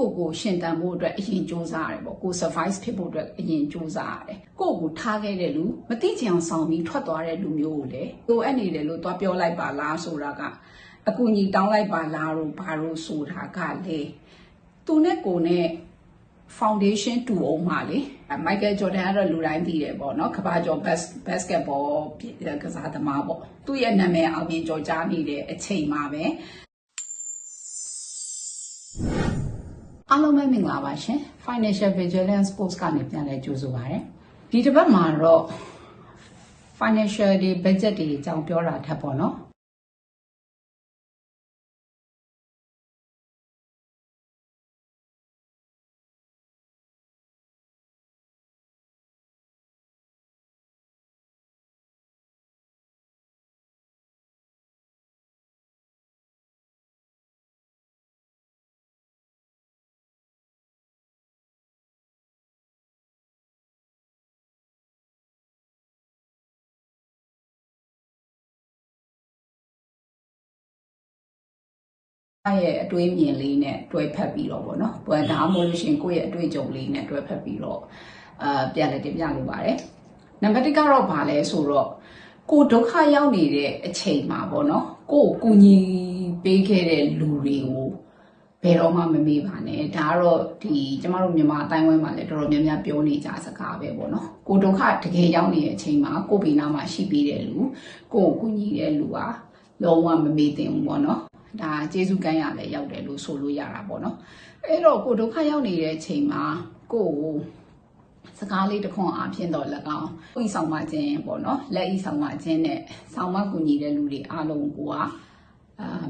ကိုကိုကိုရှင်တန်ဖို့အတွက်အရင်စူးစမ်းရတယ်ပေါ့ကို survive ဖြစ်ဖို့အတွက်အရင်စူးစမ်းရတယ်ကိုကိုထားခဲ့တဲ့လူမတိချင်အောင်ဆောင်ပြီးထွက်သွားတဲ့လူမျိုးကိုလေကိုအဲ့နေတယ်လို့သွားပြောလိုက်ပါလားဆိုတာကအကူကြီးတောင်းလိုက်ပါလားလို့ဘာလို့ဆိုတာကလေသူနဲ့ကိုနဲ့ foundation တူအောင်ပါလေမိုက်ကယ်ဂျော်ဒန်ကတော့လူတိုင်းသိတယ်ပေါ့နော်ကမ္ဘာကျော် basketball ကစားသမားပေါ့သူ့ရဲ့နာမည်အောင်မြင်ကျော်ကြားနေတဲ့အချိန်မှာပဲ အားလုံးပဲမင်္ဂလာပါရှင် financial vigilance post ကနေပြန်လဲကြိုဆိုပါရစေဒီတစ်ပတ်မှာတော့ financial တွေ budget တွေအကြောင်းပြောတာထပ်ပေါ့နော် ရဲ့အတွေးမြင်လေးနဲ့တွဲဖက်ပြီးတော့ဗောနော်။ဘွယ်ဒါမှမဟုတ်လို့ရှိရင်ကိုယ့်ရဲ့အတွေ့အကြုံလေးနဲ့တွဲဖက်ပြီးတော့အာပြန်လည်တင်ပြလိုပါတယ်။နံပါတ်1ကတော့ဗာလဲဆိုတော့ကိုဒုက္ခရောက်နေတဲ့အချိန်မှာဗောနော်။ကိုကိုကူညီပေးခဲ့တဲ့လူတွေကိုဘယ်တော့မှမမေ့ပါနဲ့။ဒါကတော့ဒီကျမတို့မြန်မာအတိုင်းဝိုင်းမှာလည်းတော်တော်များများပြောနေကြစကားပဲဗောနော်။ကိုဒုက္ခတကယ်ရောက်နေတဲ့အချိန်မှာကိုဘေးနားမှာရှိပေးတဲ့လူကိုကိုကူညီတဲ့လူဟာလုံးဝမမေ့သင့်ဘူးဗောနော်။ ဒါကျေးဇူးကမ်းရလည်းရောက်တယ်လို့ဆိုလို့ရတာပေါ့နော်အဲ့တော့ကိုဒုက္ခရောက်နေတဲ့အချိန်မှာကိုကိုစကားလေးတစ်ခွန်းအားဖြင့်တော့၎င်းဥိဆောင်မခြင်းပေါ့နော်လက်ဤဆောင်မခြင်းနဲ့ဆောင်မကူညီတဲ့လူတွေအားလုံးကိုကအာ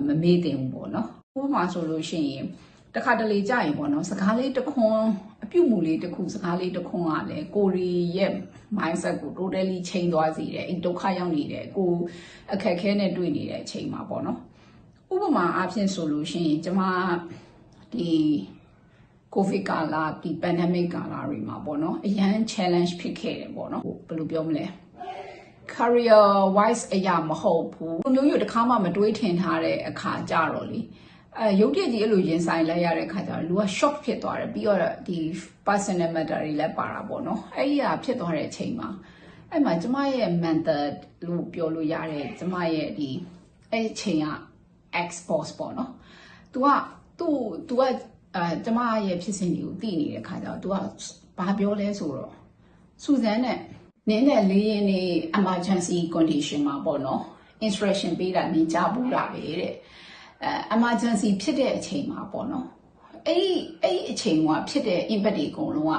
မမေ့တင်ဘူးပေါ့နော်ဥပမာဆိုလို့ရှိရင်တခါတလေကြာရင်ပေါ့နော်စကားလေးတစ်ခွန်းအပြုတ်မှုလေးတစ်ခုစကားလေးတစ်ခွန်းကလည်းကိုရီရဲ့ mindset ကို totally change သွားစေတယ်အဲ့ဒုက္ခရောက်နေတယ်ကိုအခက်ခဲနဲ့တွေ့နေတဲ့အချိန်မှာပေါ့နော် ဥပမာအားဖြင့်ဆိုလို့ရှိရင်ကျမဒီကိုဗစ်ကာလဒီ pandemic ကာလတွေမှာပေါ့နော်အရန် challenge ဖြစ်ခဲ့တယ်ပေါ့နော်ဘယ်လိုပြောမလဲ career wise အရာမဟုတ်ဘူးလူမျိုးမျိုးတစ်ခါမှမတွေးထင်ထားတဲ့အခါကြတော့လေအဲရုပ်တရက်ကြီးအဲ့လိုရင်ဆိုင်လိုက်ရတဲ့ခါကျတော့လူက shock ဖြစ်သွားတယ်ပြီးတော့ဒီ personal matter တွေလည်းပါတာပေါ့နော်အဲ့ဒီဟာဖြစ်သွားတဲ့အချိန်မှာအဲ့မှာကျမရဲ့ mental လို့ပြောလို့ရတယ်ကျမရဲ့ဒီအဲ့အချိန်က export ပေါ့နော်။ तू ကသူ့ तू ကအဲကျမရဲ့ဖြစ်စဉ်တွေကိုသိနေတဲ့ခါကျတော့ तू ကဘာပြောလဲဆိုတော့စူဇန်နဲ့နင်းတဲ့လေးရင်နေ emergency condition မှာပေါ့နော် instruction ပေးတာနေကြဘူးတာပဲတဲ့အဲ emergency ဖြစ်တဲ့အချိန်မှာပေါ့နော်အဲ့ဒီအဲ့ဒီအချိန်ကဖြစ်တဲ့ impact တွေအကုန်လုံးက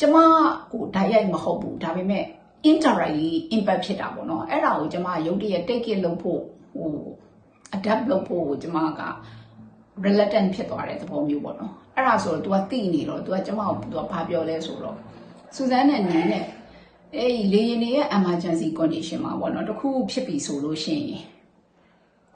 ကျမကိုဓာတ်ရိုက်မဟုတ်ဘူးဒါပေမဲ့ indirectly impact ဖြစ်တာပေါ့နော်အဲ့ဒါကိုကျမရုပ်တရက် take it လုပ်ဖို့ဟို adapt လုပ်ဖို့ကိုကျမက reluctant ဖြစ်သွားတဲ့သဘောမျိုးပေါ့နော်အဲ့ဒါဆိုတော့ तू ကသိနေတော့ तू ကကျမကို तू ကဘာပြောလဲဆိုတော့စူဇန်နဲ့နန်းနဲ့အဲ့ဒီလေရင်တွေရဲ့ emergency condition မှာပေါ့နော်တခုဖြစ်ပြီဆိုလို့ရှိရင်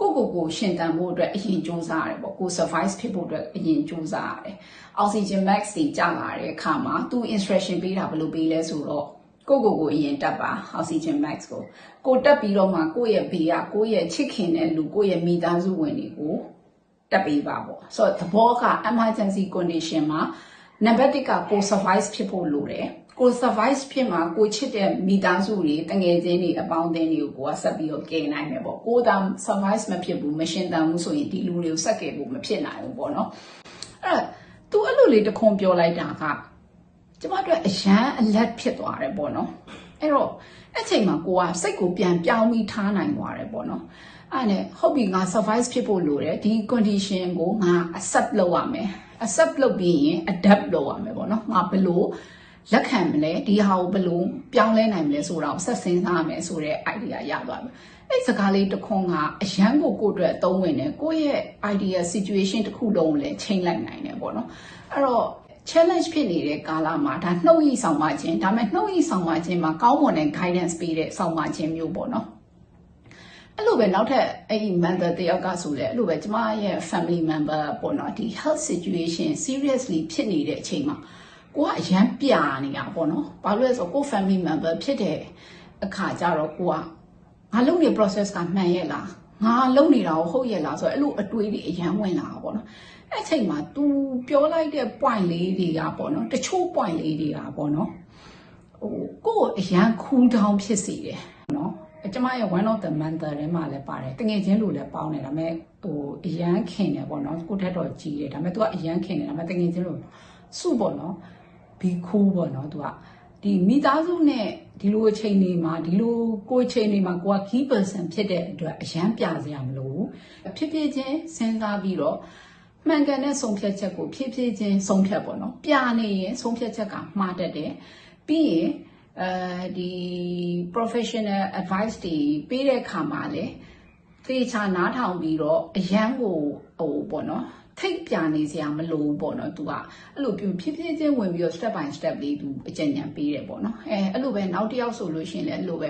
ကိုကိုကိုရှင်တန်ဖို့အတွက်အရင်စူးစမ်းရတယ်ပေါ့ကို survive ဖြစ်ဖို့အတွက်အရင်စူးစမ်းရတယ် oxygen max တွေကျလာတဲ့အခါမှာသူ instruction ပေးတာဘယ်လိုပေးလဲဆိုတော့ ကိုကိုကိုအရင်တက်ပါ oxygen max ကိုကိုတက်ပြီးတော့မှကိုယ့်ရဲ့ဘေးကကိုယ့်ရဲ့ချစ်ခင်တဲ့လူကိုယ့်ရဲ့မိသားစုဝင်တွေကိုတက်ပေးပါပေါ့ဆိုတော့သဘောက emergency condition မှာနံပါတ်1ကကို survive ဖြစ်ဖို့လိုတယ်ကို survive ဖြစ်မှာကိုချစ်တဲ့မိသားစုတွေတငယ်ချင်းတွေအပေါင်းအသင်းတွေကိုကိုကဆက်ပြီးတော့ကယ်နိုင်မယ်ပေါ့ကိုသာ survive မဖြစ်ဘူးမရှင်တန်ဘူးဆိုရင်ဒီလူတွေကိုဆက်ကယ်ဖို့မဖြစ်နိုင်ဘူးပေါ့နော်အဲ့ဒါ तू အဲ့လိုလေးတခွန်ပြောလိုက်တာက ကျမတို့အရန်အလက်ဖြစ်သွားတယ်ပေါ့နော်အဲ့တော့အဲ့ချိန်မှာကိုကစိတ်ကိုပြန်ပြောင်းပြီးထားနိုင်သွားတယ်ပေါ့နော်အဲ့နဲ့ဟုတ်ပြီငါ survive ဖြစ်ဖို့လိုတယ်ဒီ condition ကိုငါ accept လုပ်ရမယ် accept လုပ်ပြီးရင် adapt လုပ်ရမယ်ပေါ့နော်ငါဘယ်လိုလက်ခံမလဲဒီဟာကိုဘယ်လိုပြောင်းလဲနိုင်မလဲဆိုတာကိုဆက်စင်းစားမယ်ဆိုတဲ့ idea ရသွားပြီအဲ့စကားလေးတစ်ခွန်းကအရန်ကိုကိုအတွက်အသုံးဝင်တယ်ကိုယ့်ရဲ့ idea situation တစ်ခုလုံးကိုလည်းချိန်လိုက်နိုင်တယ်ပေါ့နော်အဲ့တော့ challenge ဖြစ်နေတဲ့ကာလမှာဒါနှုတ်ရည်ဆောင်မခြင်းဒါမဲ့နှုတ်ရည်ဆောင်မခြင်းမှာကောင်းမွန်တဲ့ guidance ပေးတဲ့ဆောင်မခြင်းမျိုးပေါ့နော်အဲ့လိုပဲနောက်ထပ်အဲ့ဒီ mentor တယောက်ကဆိုလဲအဲ့လိုပဲကျမရဲ့ family member ပေါ့နော်ဒီ health situation seriously ဖြစ်နေတဲ့အချိန်မှာကိုကအရန်ပြနေတာပေါ့နော်ဘာလို့လဲဆိုတော့ကို family member ဖြစ်တဲ့အခါကျတော့ကိုကငါလုပ်နေ process ကမှန်ရဲ့လား ငါလုပ်နေတာကိုဟုတ်ရဲ့လားဆိုတော့အဲ့လိုအတွေးတွေအရန်ဝင်လာတာပေါ့နော် အဲ့ချိန်မှာ तू ပြောလိုက်တဲ့ point လေးတွေကပေါ့နော်တချို့ point လေးတွေကပေါ့နော်ဟိုကိုယ့်ကိုအရန် cool down ဖြစ်စေတယ်နော်ကျမရဲ့ one of the mentor ထဲမှာလည်းပါတယ်တငယ်ချင်းလို့လည်းပေါင်းတယ်ဒါပေမဲ့ဟိုအရန်ခင်တယ်ပေါ့နော်ကိုယ့်ထက်တော့ကြီးတယ်ဒါပေမဲ့ तू ကအရန်ခင်တယ်ဒါပေမဲ့တငယ်ချင်းလို့စုပေါ့နော် be cool ပေါ့နော် तू က ဒီမိသားစုနဲ့ဒီလိုအချိန်တွေမှာဒီလိုကိုယ်အချိန်တွေမှာကိုက key person ဖြစ်တဲ့အတွက်အရန်ပြစရာမလိုဘူးဖြစ်ဖြစ်ချင်းစဉ်းစားပြီးတော့မှန်ကန်တဲ့ဆုံးဖြတ်ချက်ကိုဖြည်းဖြည်းချင်းဆုံးဖြတ်ပေါ့နော်ပြနေရင်ဆုံးဖြတ်ချက်ကမှားတတ်တယ်ပြီးရင်အဲဒီ professional advice တွေပေးတဲ့အခါမှာလည်းသေချာနားထောင်ပြီးတော့အရန်ကိုဟိုပေါ့နော် ထိတ်ပြနေစရာမလိုဘူးပေါ့နော် तू ကအဲ့လိုပြဖြည်းဖြည်းချင်းဝင်ပြီးတော့ step by step လေး तू အကြံဉာဏ်ပေးတယ်ပေါ့နော်အဲအဲ့လိုပဲနောက်တစ်ယောက်ဆိုလို့ရှိရင်လည်းအဲ့လိုပဲ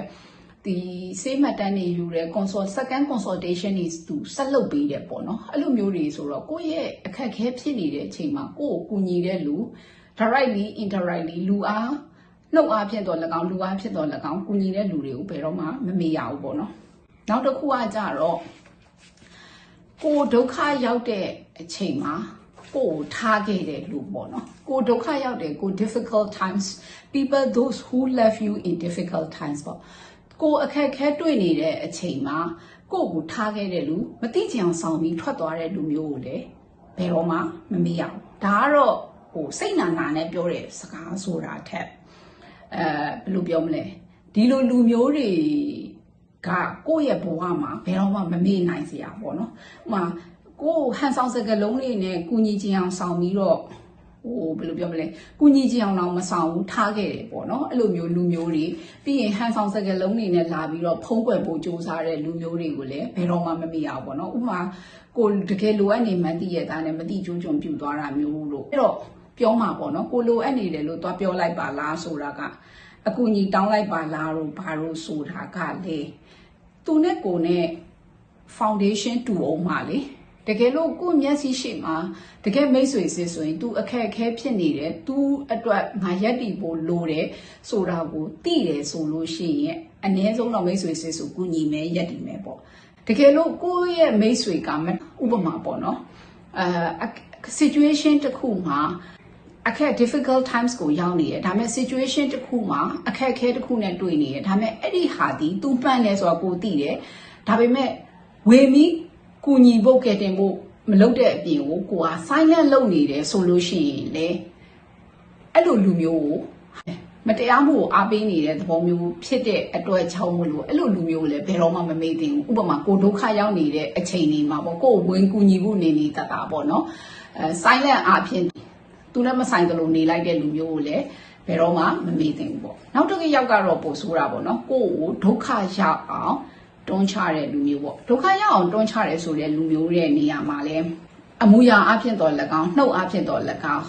ဒီစေးမှတ်တမ်းတွေယူတယ် consult second consultation တွေသူဆက်လုပ်ပေးတယ်ပေါ့နော်အဲ့လိုမျိုးတွေဆိုတော့ကိုယ့်ရဲ့အခက်အခဲဖြစ်နေတဲ့အချိန်မှာကိုယ့်ကိုကူညီတဲ့လူ directly indirectly လူအားနှုတ်အားဖြင့်တော့၎င်းလူအားဖြစ်တော့၎င်းကူညီတဲ့လူတွေကိုဘယ်တော့မှမမေ့ရဘူးပေါ့နော်နောက်တစ်ခုကကြတော့ ကိုဒုက္ခရောက်တဲ့အချိန်မှာကိုထားခဲ့တဲ့လူပေါ့နော်ကိုဒုက္ခရောက်တယ်ကို difficult times people those who left you in difficult times ပေါ့ကိုအခက်ခဲတွေ့နေတဲ့အချိန်မှာကိုကိုထားခဲ့တဲ့လူမသိချင်အောင်ဆောင်ပြီးထွက်သွားတဲ့လူမျိုးကိုလည်းဘယ်တော့မှမမေ့ရဘူးဒါကတော့ဟိုစိတ်နာနာနဲ့ပြောတဲ့စကားဆိုတာထက်အဲဘယ်လိုပြောမလဲဒီလိုလူမျိုးတွေ ကကိုယ့်ရဲ့ဘဝမှာဘယ်တော့မှမမေ့နိုင်စရာပေါ့နော်ဥပမာကိုယ်ဟန်ဆောင်စကလုံးလေးနဲ့ကုညီချင်အောင်ဆောင်ပြီးတော့ဟိုဘယ်လိုပြောမလဲကုညီချင်အောင်တော့မဆောင်ဘူးထားခဲ့တယ်ပေါ့နော်အဲ့လိုမျိုးလူမျိုးတွေပြီးရင်ဟန်ဆောင်စကလုံးတွေနဲ့လာပြီးတော့ဖုံးကွယ်ဖို့စူးစမ်းတဲ့လူမျိုးတွေကိုလည်းဘယ်တော့မှမမေ့ရဘူးပေါ့နော်ဥပမာကိုတကယ်လိုအပ်နေမှန်းသိရတာနဲ့မသိကြိုးကြုံပြူသွားတာမျိုးလို့အဲ့တော့ပြောမှာပေါ့နော်ကိုလိုအပ်နေတယ်လို့သွားပြောလိုက်ပါလားဆိုတာက အကူညီတောင်းလိုက်ပါလားလို့ဘာလို့ဆိုတာကလေသူနဲ့ကိုနဲ့ foundation တူအောင်ပါလေတကယ်လို့ကိုမျက်စိရှိမှာတကယ်မိတ်ဆွေစစ်ဆိုရင် तू အခက်အခဲဖြစ်နေတယ် तू အတွက်ငါရက်တီဖို့လိုတယ်ဆိုတာကိုသိတယ်ဆိုလို့ရှိရင်အ ਨੇ ဆုံးတော့မိတ်ဆွေစစ်ဆိုကူညီမယ်ရက်တီမယ်ပေါ့တကယ်လို့ကိုရဲ့မိတ်ဆွေကဥပမာပေါ့နော်အဲ situation တစ်ခုမှာ အခက် difficult times ကိုရောက်နေတယ်ဒါပေမဲ့ situation တစ်ခုမှာအခက်အခဲတစ်ခုနဲ့တွေ့နေတယ်ဒါပေမဲ့အဲ့ဒီဟာဒီ तू ပန့်လဲဆိုတာကိုသိတယ်ဒါပေမဲ့ဝေပြီးကူညီဖို့ကဲတင်ဖို့မလုပ်တဲ့အပြင်ကိုကိုက silent လုပ်နေတယ်ဆိုလို့ရှိရင်လေအဲ့လိုလူမျိုးကိုမတရားမှုကိုအားပေးနေတဲ့သဘောမျိုးဖြစ်တဲ့အတွက်ချောင်းမလို့အဲ့လိုလူမျိုးကိုလည်းဘယ်တော့မှမမေ့သင့်ဘူးဥပမာကိုဒုက္ခရောက်နေတဲ့အချိန်တွေမှာပေါ့ကိုဝင်ကူညီဖို့နေနေတတ်တာပေါ့နော်အဲ silent အားဖြင့် သူလည်းမဆိုင်သလိုနေလိုက်တဲ့လူမျိုးကိုလည်းဘယ်တော့မှမမေ့သင့်ဘူးပေါ့နောက်တစ်ခါရောက်ကတော့ပို့ဆိုးတာပေါ့နော်ကိုကိုဒုက္ခရောက်အောင်တွန်းချတဲ့လူမျိုးပေါ့ဒုက္ခရောက်အောင်တွန်းချရဲဆိုတဲ့လူမျိုးရဲ့နေရာမှာလဲအမူအရာအဖြစ်တော့၎င်းနှုတ်အဖြစ်တော့၎င်း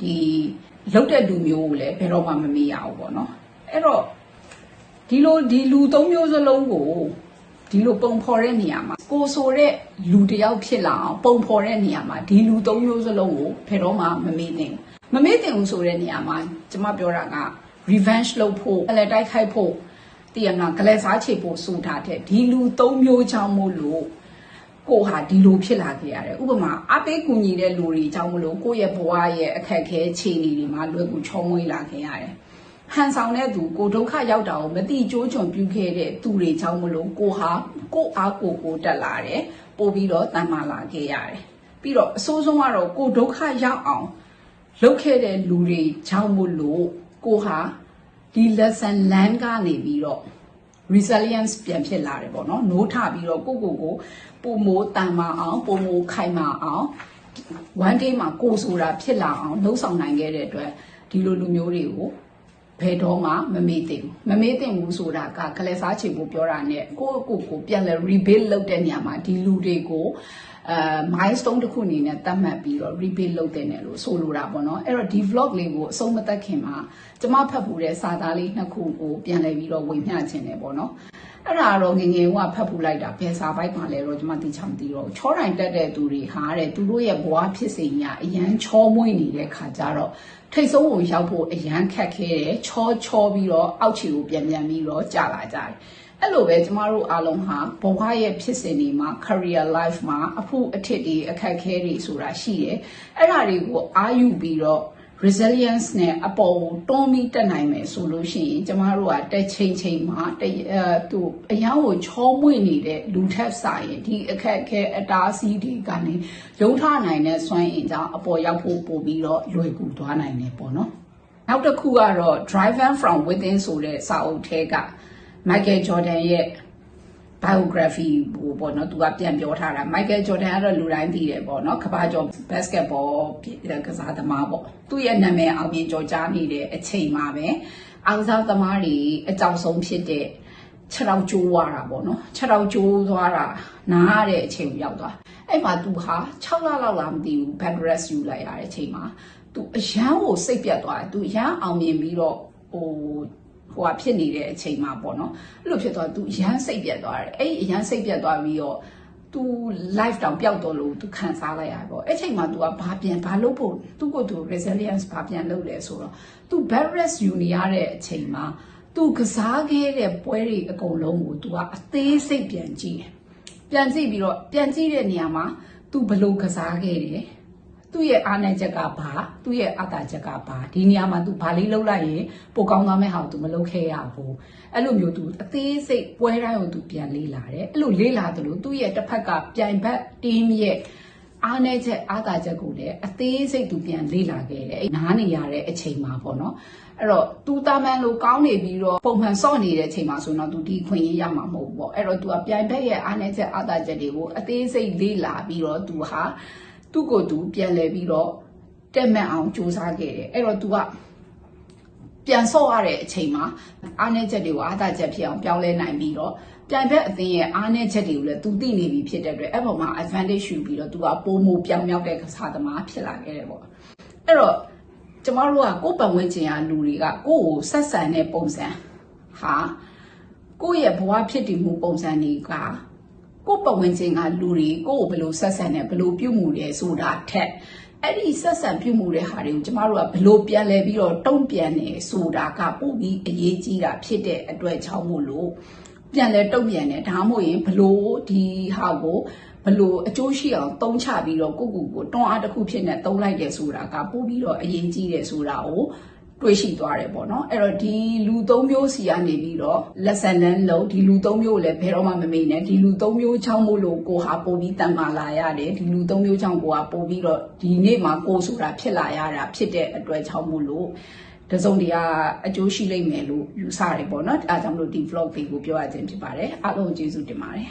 ဒီလုတ်တဲ့လူမျိုးကိုလည်းဘယ်တော့မှမမေ့ရဘူးပေါ့နော်အဲ့တော့ဒီလိုဒီလူသုံးမျိုးစလုံးကို ဒီလိုပုံဖော်တဲ့နေရာမှာကိုဆိုတဲ့လူတယောက်ဖြစ်လာအောင်ပုံဖော်တဲ့နေရာမှာဒီလူသုံးမျိုးစလုံးကိုဘယ်တော့မှမမေ့သင့်ဘူးမမေ့သင့်ဘူးဆိုတဲ့နေရာမှာကျွန်မပြောတာက revenge လုပ်ဖို့အလဲတိုက်ခိုက်ဖို့တည်ရမလားဂလက်စားချေဖို့ဆိုတာတဲ့ဒီလူသုံးမျိုးချောင်းမို့လို့ကိုဟာဒီလိုဖြစ်လာခဲ့ရတယ်ဥပမာအပေးကူညီတဲ့လူတွေကြောင့်မလို့ကိုယ့်ရဲ့ဘဝရဲ့အခက်အခဲခြေနေတွေမှာလွယ်ကူချောမွေးလာခဲ့ရတယ် ဟန်ဆောင်တဲ့သူကိုဒုက္ခရောက်တာကိုမတိကြိုးချွန်ပြုခဲ့တဲ့သူတွေကြောင့်မလို့ကိုဟာကိုအားကိုကိုတက်လာတယ်ပို့ပြီးတော့တန်မာလာခဲ့ရတယ်ပြီးတော့အဆိုးဆုံးကတော့ကိုဒုက္ခရောက်အောင်လုပ်ခဲ့တဲ့လူတွေကြောင့်မလို့ကိုဟာဒီ lesson learn ကနေပြီးတော့ resilience ပြန်ဖြစ်လာတယ်ပေါ့နော်။နိုးထပြီးတော့ကိုကိုကိုပုံမိုးတန်မာအောင်ပုံမိုးခိုင်မာအောင် one day မှာကိုဆိုတာဖြစ်လာအောင်လှုပ်ဆောင်နိုင်ခဲ့တဲ့အတွက်ဒီလိုလူမျိုးတွေကို ဘယ်တော့မှမမေ့သင့်ဘူးမမေ့သင့်ဘူးဆိုတာကကလေးစားချေဖို့ပြောတာ ਨੇ ကိုကိုကိုပြန်လဲ rebuild လုပ်တဲ့နေရာမှာဒီလူတွေကို အဲ milestone တစ်ခုအနေနဲ့သတ်မှတ်ပြီးတော့ rebuild လုပ်တဲ့နယ်လို့ဆိုလိုတာပေါ့နော်အဲ့တော့ဒီ vlog လေးကိုအဆုံးမသက်ခင်မှာကျမဖတ်ဖို့တဲ့စာသားလေးနှစ်ခုကိုပြန်လဲပြီးတော့ဝေမျှခြင်းတယ်ပေါ့နော်အဲ့ဒါတော့ငငယ်ကဖတ်ဖူးလိုက်တာဘယ်စာပိုက်ပါလဲတော့ကျမသိချင်မသိတော့ချောတိုင်တက်တဲ့သူတွေဟာတဲ့သူတို့ရဲ့ဘဝဖြစ်စဉ်ညာအရန်ချောမွေ့နေတဲ့ခါကျတော့ထိတ်ဆုံးကိုရောက်ဖို့အရန်ခက်ခဲတယ်ချောချောပြီးတော့အောက်ခြေကိုပြန်ပြန်ပြီးတော့ကြာလာကြတယ် အဲ့လိုပဲကျမတို့အားလုံးဟာဘဝရဲ့ဖြစ်စဉ်တွေမှာ career life မှာအဖို့အထစ်တွေအခက်အခဲတွေဆိုတာရှိတယ်အဲ့ဒါတွေကိုအာယူပြီးတော့ resilience နဲ့အပေါ်ကိုတွန်းပြီးတက်နိုင်မယ်ဆိုလို့ရှိရင်ကျမတို့ကတက်ချိန်ချိန်မှာတအဲသူအရန်ကိုချောမွေ့နေတဲ့လူထက်စာရင်ဒီအခက်အခဲအတားအဆီးတွေကနေရုံထနိုင်တဲ့စွမ်းအင်ကြောင့်အပေါ်ရောက်ဖို့ပို့ပြီးတော့လွယ်ကူသွားနိုင်တယ်ပေါ့နော်နောက်တစ်ခုကတော့ driven from within ဆိုတဲ့စာအုပ်ထဲက Michael Jordan ရဲ့ biography ဟိုပေါ့နော်သူကပြန်ပြောထားတာ Michael Jordan ကတော့လူတိုင်းသိတယ်ပေါ့နော်ကမ္ဘာကျော် basketball ကစားသမားပေါ့သူ့ရဲ့နာမည်အောင်မြင်ကျော်ကြားနေတဲ့အချိန်မှာပဲအားကစားသမားတွေအကြောက်ဆုံးဖြစ်တဲ့ခြေထောက်ကျိုးသွားတာပေါ့နော်ခြေထောက်ကျိုးသွားတာနားရတဲ့အချိန်ကိုရောက်သွားအဲ့မှာသူဟာ6လလောက်လာမသိဘူး bed rest ယူလိုက်ရတဲ့အချိန်မှာသူအရန်ကိုစိတ်ပြတ်သွားတယ်သူအရန်အောင်မြင်ပြီးတော့ဟို ဟိုဟာဖြစ်နေတဲ့အချိန်မှာပေါ့နော်အဲ့လိုဖြစ်သွားသူရမ်းစိတ်ပြတ်သွားတယ်အဲ့ဒီရမ်းစိတ်ပြတ်သွားပြီးတော့ तू life တောင်ပျောက်တော့လို့ तू ခံစားလိုက်ရတယ်ပေါ့အဲ့ချိန်မှာ तू ကဘာပြန်ဘာလုပ်ဖို့သူ့ကိုယ်သူ resilience ဘာပြန်လုပ်လဲဆိုတော့ तू bed rest ယူနေရတဲ့အချိန်မှာ तू ကစားခဲ့တဲ့ပွဲတွေအကုန်လုံးကို तू ကအသေးစိတ်ပြန်ကြည့်တယ်ပြန်ကြည့်ပြီးတော့ပြန်ကြည့်တဲ့နေရာမှာ तू ဘယ်လိုကစားခဲ့တယ် သူ့ရဲ့အားနည်းချက်ကဘာသူ့ရဲ့အတာချက်ကဘာဒီနေရာမှာ तू ဘာလေးလုပ်လိုက်ရင်ပိုကောင်းသွားမယ့်ဟာကို तू မလုပ်ခဲ့ရဘူးအဲ့လိုမျိုး तू အသေးစိတ်ပွဲတိုင်းကို तू ပြန်လေ့လာတယ်အဲ့လိုလေ့လာသလိုသူ့ရဲ့တစ်ဖက်ကပြိုင်ဘက် team ရဲ့အားနည်းချက်အားတာချက်ကိုလည်းအသေးစိတ် तू ပြန်လေ့လာခဲ့တယ်အဲ့နားနေရတဲ့အချိန်မှာပေါ့နော်အဲ့တော့ तू တာမန်လိုကောင်းနေပြီးတော့ပုံမှန်စော့နေတဲ့အချိန်မှာဆိုတော့ तू ဒီခွင့်ရရမှာမဟုတ်ဘူးပေါ့အဲ့တော့ तू ကပြိုင်ဘက်ရဲ့အားနည်းချက်အားတာချက်တွေကိုအသေးစိတ်လေ့လာပြီးတော့ तू ဟာ သူ့ကိုယ်သူပြန်လဲပြီးတော့တက်မဲ့အောင်စူးစမ်းခဲ့တယ်အဲ့တော့ तू ကပြန်ဆော့ရတဲ့အချိန်မှာအားနည်းချက်တွေကိုအားသာချက်ဖြစ်အောင်ပြောင်းလဲနိုင်ပြီးတော့ပြိုင်ဘက်အသင်းရဲ့အားနည်းချက်တွေကိုလည်း तू သိနေပြီဖြစ်တဲ့အတွက်အဲ့ပေါ်မှာ advantage ယူပြီးတော့ तू ကပိုမိုပြောင်းမြောက်တဲ့ကစားသမားဖြစ်လာခဲ့တယ်ပေါ့အဲ့တော့ကျမတို့ကကိုယ်ပတ်ဝန်းကျင်ကလူတွေကကိုယ့်ကိုဆက်ဆံတဲ့ပုံစံဟာကိုယ့်ရဲ့ဘဝဖြစ်တည်မှုပုံစံတွေက ကိုယ့်ပတ်ဝန်းကျင်ကလူတွေကိုယ့်ကိုဘယ်လိုဆက်ဆံတယ်ဘယ်လိုပြုမှုတယ်ဆိုတာထက်အဲ့ဒီဆက်ဆံပြုမှုတဲ့ဟာတွေကိုကျမတို့ကဘယ်လိုပြန်လဲပြီးတော့တုံ့ပြန်နေဆိုတာကပို့ပြီးအရေးကြီးတာဖြစ်တဲ့အတွက်ကြောင့်မို့လို့ပြန်လဲတုံ့ပြန်တယ်ဒါမှမဟုတ်ရင်ဘလို့ဒီဟာကိုဘလို့အကျိုးရှိအောင်တုံးချပြီးတော့ကိုကိုကိုတွန်းအားတစ်ခုဖြစ်နေတုံးလိုက်တယ်ဆိုတာကပို့ပြီးတော့အရေးကြီးတယ်ဆိုတာကို တွေ့ရှိသွားတယ်ပေါ့နော်အဲ့တော့ဒီလူသုံးမျိုးစီကနေပြီးတော့ lesson learn လို့ဒီလူသုံးမျိုးကိုလည်းဘယ်တော့မှမမေ့နဲ့ဒီလူသုံးမျိုးချောင်းမို့လို့ကိုဟာပို့ပြီးတန်မာလာရတယ်ဒီလူသုံးမျိုးချောင်းကိုဟာပို့ပြီးတော့ဒီနေ့မှာကိုဆိုတာဖြစ်လာရတာဖြစ်တဲ့အတွက်ချောင်းမို့လို့တစုံတရာအကျိုးရှိလိမ့်မယ်လို့ယူဆတယ်ပေါ့နော်အဲဒါကြောင့်မလို့ဒီ vlog လေးကိုပြောရခြင်းဖြစ်ပါတယ်အားလုံးကျေးဇူးတင်ပါတယ်